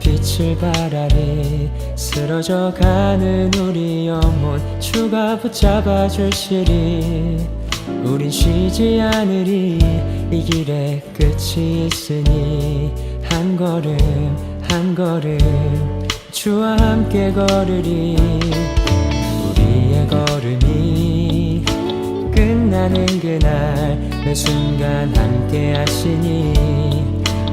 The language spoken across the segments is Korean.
빛을 바라리 쓰러져 가는 우리 영혼 주가 붙잡아 주시리. 우린 쉬지 않으리. 이 길에 끝이 있으니 한 걸음 한 걸음 주와 함께 걸으리. 우리의 걸음이 끝나는 그날 매 순간 함께 하시니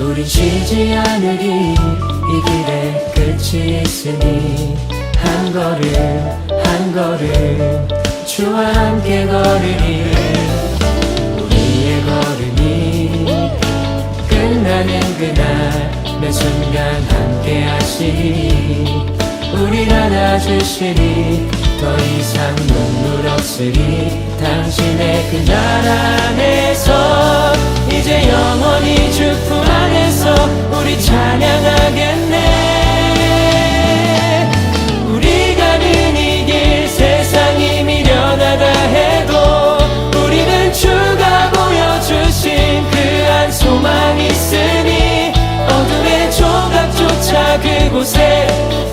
우린 쉬지 않으리 이 길에 끝이 있으니 한 걸음 한 걸음 주와 함께 걸으리 우리의 걸음이 끝나는 그날 매 순간 함께 하시니 우릴 안아주시니 더 이상 눈물 없으리 당신의 그 나라 안에서 이제 영원히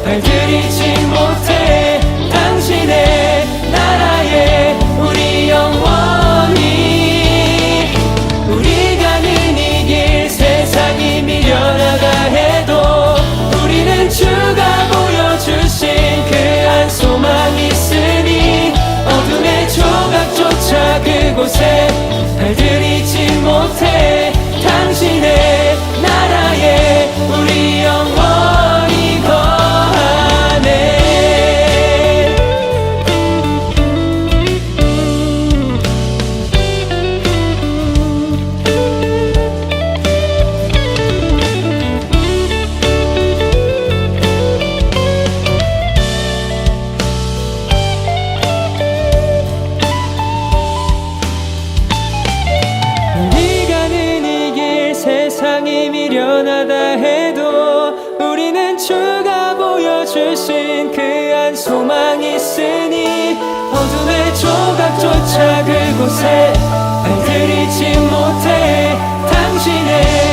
발들이지 못해 당신의 나라에 우리 영원히 우리 가는 이 길 세상이 미련하다 해도 우리는 주가 보여주신 그한 소망 있으니 어둠의 조각조차 그곳에 주가 보여주신 그한 소망 있으니 어둠의 조각조차 그곳에 발들이지 못해 당신의